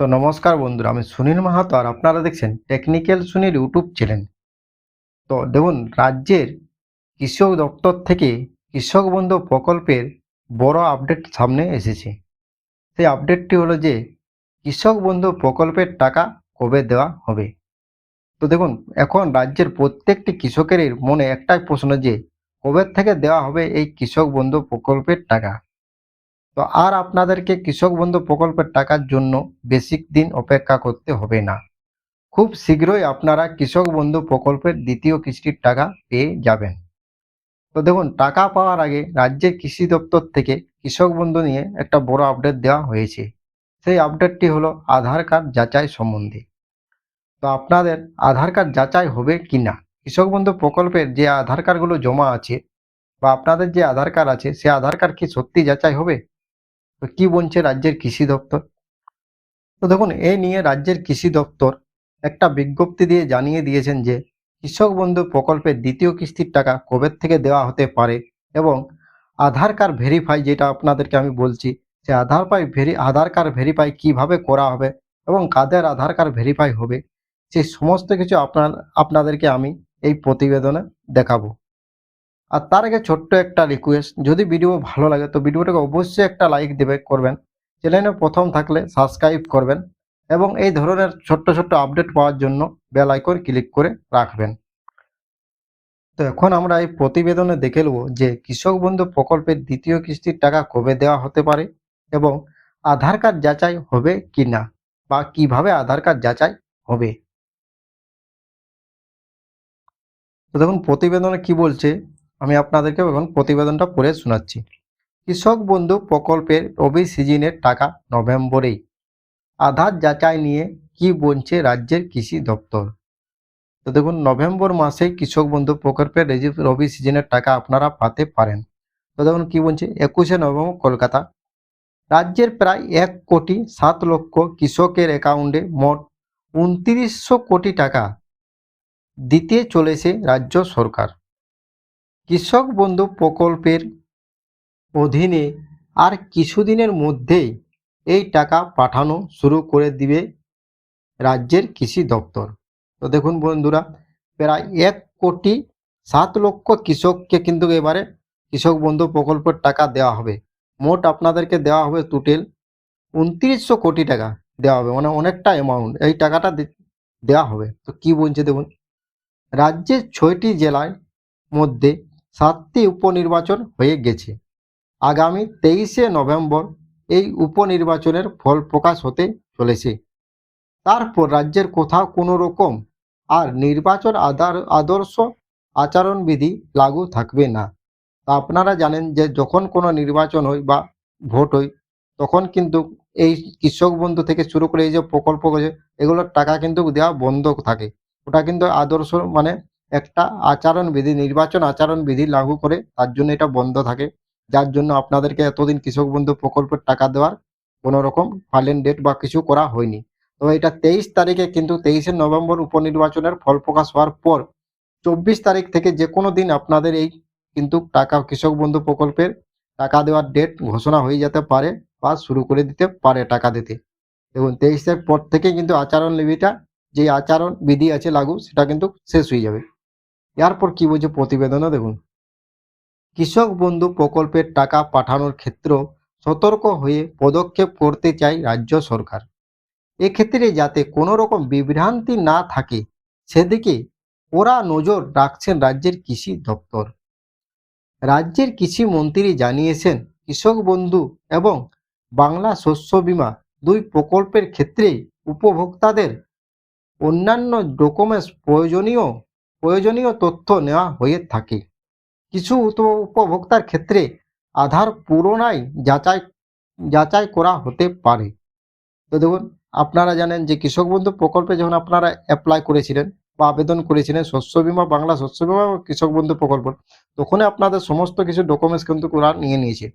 তো নমস্কার বন্ধুরা, আমি সুনীল মাহাতো আর আপনারা দেখছেন টেকনিক্যাল সুনীল ইউটিউব চ্যানেল। তো দেখুন, রাজ্যের কৃষক দপ্তর থেকে কৃষক বন্ধু প্রকল্পের বড় আপডেট সামনে এসেছে। সেই আপডেটটি হলো যে, কৃষক বন্ধু প্রকল্পের টাকা কবে দেওয়া হবে? তো দেখুন, এখন রাজ্যের প্রত্যেকটি কৃষকের মনে একটাই প্রশ্ন যে, কবে থেকে দেওয়া হবে এই কৃষক বন্ধু প্রকল্পের টাকা? তো আর আপনাদেরকে কৃষক বন্ধু প্রকল্পের টাকার জন্য বেশি দিন অপেক্ষা করতে হবে না। খুব শীঘ্রই আপনারা কৃষক বন্ধু প্রকল্পের দ্বিতীয় কিস্তির টাকা পেয়ে যাবেন। তো দেখুন, টাকা পাওয়ার আগে রাজ্যের কৃষি দপ্তর থেকে কৃষক বন্ধু নিয়ে একটা বড় আপডেট দেওয়া হয়েছে। সেই আপডেটটি হলো আধার কার্ড যাচাই সম্বন্ধে। তো আপনাদের আধার কার্ড যাচাই হবে কি না? কৃষক বন্ধু প্রকল্পের যে আধার কার্ডগুলো জমা আছে বা আপনাদের যে আধার কার্ড আছে, সে আধার কার্ড কি সত্যি যাচাই হবে? তো কি বলছে রাজ্যের কৃষি দপ্তর? তো দেখুন, এ নিয়ে রাজ্যের কৃষি দপ্তর একটা বিজ্ঞপ্তি দিয়ে জানিয়ে দিয়েছেন যে, কৃষক বন্ধু প্রকল্পের দ্বিতীয় কিস্তির টাকা কবে থেকে দেওয়া হতে পারে এবং আধার কার্ড ভেরিফাই যেটা আপনাদেরকে আমি বলছি যে আধার পাই ভেরি, আধার কার্ড ভেরিফাই কীভাবে করা হবে এবং কাদের আধার কার্ড ভেরিফাই হবে সেই সমস্ত কিছু আপনার, আপনাদেরকে আমি এই প্রতিবেদনে দেখাবো। আর তার আগে ছোট্ট একটা রিকোয়েস্ট যদি ভিডিও ভালো লাগে তো ভিডিওটাকে অবশ্যই একটা লাইক দেবে, করবেন। চ্যানেলে প্রথম থাকলে সাবস্ক্রাইব করবেন এবং এই ধরনের ছোট্ট ছোট্ট আপডেট পাওয়ার জন্য বেল আইকন ক্লিক করে রাখবেন। তো এখন আমরা এই প্রতিবেদনে দেখে নেব যে কৃষক বন্ধু প্রকল্পের দ্বিতীয় কিস্তির টাকা কবে দেওয়া হতে পারে এবং আধার কার্ড যাচাই হবে কি না বা কীভাবে আধার কার্ড যাচাই হবে। তো দেখুন, প্রতিবেদনে কি বলছে আমি আপনাদেরকে এখন প্রতিবেদনটা পড়ে শোনাচ্ছি। কৃষক বন্ধু প্রকল্পের রবি সিজনের টাকা নভেম্বরেই। আধার যাচাই নিয়ে কি বলছে রাজ্যের কৃষি দপ্তর? তো দেখুন, নভেম্বর মাসে কৃষক বন্ধু প্রকল্পের রবি সিজনের টাকা আপনারা পাতে পারেন। তো দেখুন, কি বলছে একুশে নভেম্বর, কলকাতা। রাজ্যের প্রায় এক কোটি সাত লক্ষ কৃষকের অ্যাকাউন্টে মোট উনত্রিশশো কোটি টাকা দিতে চলেছে রাজ্য সরকার। কৃষক বন্ধু প্রকল্পের অধীনে আর কিছুদিনের মধ্যেই এই টাকা পাঠানো শুরু করে দিবে রাজ্যের কৃষি দপ্তর। তো দেখুন বন্ধুরা, প্রায় এক কোটি সাত লক্ষ কৃষককে কিন্তু এবারে কৃষক বন্ধু প্রকল্পের টাকা দেওয়া হবে। মোট আপনাদেরকে দেওয়া হবে টোটাল উনত্রিশশো কোটি টাকা দেওয়া হবে মানে অনেকটা অ্যামাউন্ট এই টাকাটা দেওয়া হবে। তো কি বলছে দেখুন, রাজ্যের ছয়টি জেলার মধ্যে সাতটি উপনির্বাচন হয়ে গেছে। আগামী তেইশে নভেম্বর এই উপনির্বাচনের ফল প্রকাশ হতে চলেছে। তারপর রাজ্যের কোথাও কোনো রকম আর নির্বাচন আদার, আদর্শ আচরণবিধি লাগু থাকবে না। তা আপনারা জানেন যে যখন কোনো নির্বাচন হয় বা ভোট হয়, তখন কিন্তু এই কৃষক বন্ধু থেকে শুরু করে এই যে প্রকল্প এগুলোর টাকা কিন্তু দেওয়া বন্ধ থাকে। ওটা কিন্তু আদর্শ মানে একটা আচরণ বিধি নির্বাচন আচরণ বিধি লাগু করে তার জন্য এটা বন্ধ থাকে। যার জন্য আপনাদেরকে এতদিন কৃষক বন্ধু প্রকল্পের টাকা দেওয়ার কোনো রকম ফাইলেন ডেট বা কিছু করা হয়নি। তো এটা তেইশ তারিখে কিন্তু তেইশে নভেম্বর উপনির্বাচনের ফল প্রকাশ হওয়ার পর চব্বিশ তারিখ থেকে যে কোনো দিন আপনাদের এই কিন্তু টাকা, কৃষক বন্ধু প্রকল্পের টাকা দেওয়ার ডেট ঘোষণা হয়ে যেতে পারে বা শুরু করে দিতে পারে টাকা দিতে। দেখুন, তেইশের পর থেকে কিন্তু আচরণ লিপিটা যে আচরণ বিধি আছে লাগু, সেটা কিন্তু শেষ হয়ে যাবে। এরপর কি বলছে প্রতিবেদনে দেখুন। কৃষক বন্ধু প্রকল্পের টাকা পাঠানোর ক্ষেত্রেও সতর্ক হয়ে পদক্ষেপ করতে চাই রাজ্য সরকার। এক্ষেত্রে যাতে কোনো রকম বিভ্রান্তি না থাকে, সেদিকে ওরা নজর রাখছেন রাজ্যের কৃষি দপ্তর। রাজ্যের কৃষি মন্ত্রী জানিয়েছেন, কৃষক বন্ধু এবং বাংলা শস্য বীমা দুই প্রকল্পের ক্ষেত্রে উপভোক্তাদের অন্যান্য ডকুমেন্টস প্রয়োজনীয় প্রয়োজনীয় তথ্য নেওয়া হয়ে থাকে। কিছু উপভোক্তার ক্ষেত্রে আধার পুরোনাই যাচাই যাচাই করা হতে পারে। তো দেখুন, আপনারা জানেন যে কৃষক বন্ধু প্রকল্পে যখন আপনারা অ্যাপ্লাই করেছিলেন বা আবেদন করেছিলেন শস্য বিমা, বাংলা শস্য বিমা এবং কৃষক বন্ধু প্রকল্প তখন আপনাদের সমস্ত কিছু ডকুমেন্টস কিন্তু ওরা নিয়ে নিয়েছে।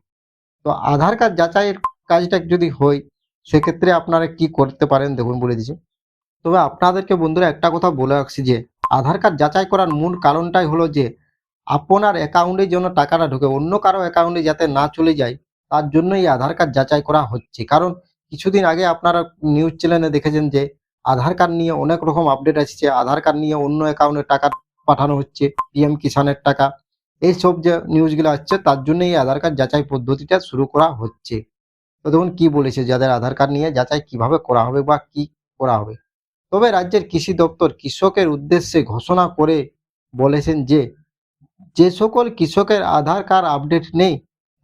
তো আধার কার্ড যাচাইয়ের কাজটা যদি হয়, সেক্ষেত্রে আপনারা কি করতে পারেন দেখুন বলে দিচ্ছি। তবে আপনাদেরকে বন্ধুরা একটা কথা বলে রাখছি যে আধার কার্ড যাচাই করার মূল কারণটাই হলো যে, আপনার অ্যাকাউন্টে যেন টাকাটা ঢোকে, অন্য কারও অ্যাকাউন্টে যাতে না চলে যায়, তার জন্য এই আধার কার্ড যাচাই করা হচ্ছে। কারণ কিছুদিন আগে আপনারা নিউজ চ্যানেলে দেখেছেন যে, আধার কার্ড নিয়ে অনেক রকম আপডেট আসছে। আধার কার্ড নিয়ে অন্য অ্যাকাউন্টে টাকা পাঠানো হচ্ছে, পিএম কিষানের টাকা। এইসব যে নিউজগুলো আসছে, তার জন্য এই আধার কার্ড যাচাই পদ্ধতিটা শুরু করা হচ্ছে। তো দেখুন কি বলেছে, যাদের আধার কার্ড নিয়ে যাচাই কীভাবে করা হবে বা কি করা হবে। তবে রাজ্যের কৃষি দপ্তর কৃষকের উদ্দেশ্যে ঘোষণা করে বলেছেন যে যে সকল কৃষকের আধার কার্ড আপডেট নেই,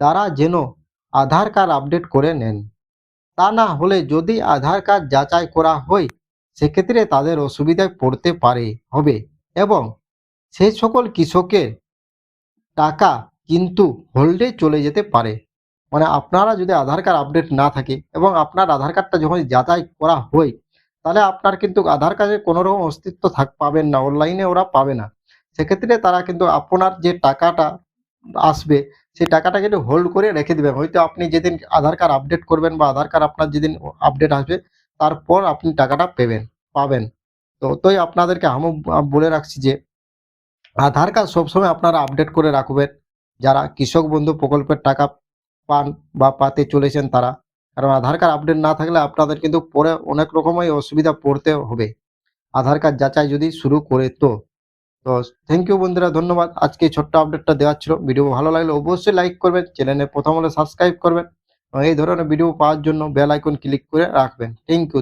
তারা যেন আধার কার্ড আপডেট করে নেন। তা না হলে যদি আধার কার্ড যাচাই করা হয়, সেক্ষেত্রে তাদের অসুবিধায় পড়তে পারে, হবে এবং সেই সকল কৃষকের টাকা কিন্তু হোল্ডে চলে যেতে পারে। মানে আপনারা যদি আধার কার্ড আপডেট না থাকে এবং আপনার আধার কার্ডটা যখন যাচাই করা হয় তাহলে আপনার কিন্তু আধার কার্ডের কোনো রকম অস্তিত্ব থাক, পাবেন না অনলাইনে ওরা পাবে না। সেক্ষেত্রে তারা কিন্তু আপনার যে টাকাটা আসবে সেই টাকাটা কিন্তু হোল্ড করে রেখে দেবে হয়তো আপনি যেদিন আধার কার্ড আপডেট করবেন বা আধার কার্ড আপনার যেদিন আপডেট আসবে, তারপর আপনি টাকাটা পেবেন, পাবেন। তো তোই আপনাদেরকে আমি বলে রাখছি যে, আধার কার্ড সবসময় আপনারা আপডেট করে রাখবেন। যারা কৃষক বন্ধু প্রকল্পের টাকা পান বা পাতে চলেছেন তারা। কারণ আধার কার্ড আপডেট না থাকলে আপনাদের কিন্তু পরে অনেক রকমই অসুবিধা পড়তে হবে। আধার কার্ড যাচাই যদি শুরু করে তো। তো থ্যাংক ইউ বন্ধুরা, ধন্যবাদ। আজকে ছোট্ট আপডেটটা দেওয়ার ছিল। ভিডিও ভালো লাগলে অবশ্যই লাইক করবেন চ্যানেলে প্রথম হলে সাবস্ক্রাইব করবেন। এই ধরনের ভিডিও পাওয়ার জন্য বেল আইকন ক্লিক করে রাখবেন। Thank you